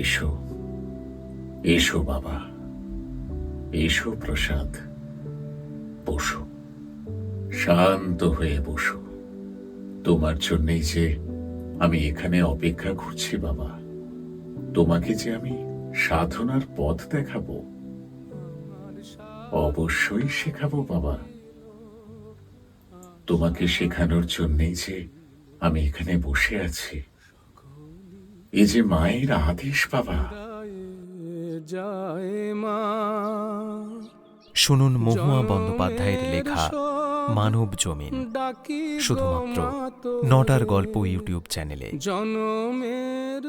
এসো এসো বাবা এসো প্রসাদ বসো শান্ত হয়ে বসো। তোমার জন্যই যে আমি এখানে অপেক্ষা করছি বাবা। তোমাকে যে আমি সাধনার পথ দেখাবো অবশ্যই শেখাবো বাবা। তোমাকে শেখানোর জন্যই যে আমি এখানে বসে আছি। এই যে মায়ের আদেশ বাবা। যায় মা। শুনুন মহুয়া বন্দ্যোপাধ্যায়ের লেখা। মানব জমিন। শুধুমাত্র নটার গল্প ইউটিউব চ্যানেলে। জনমের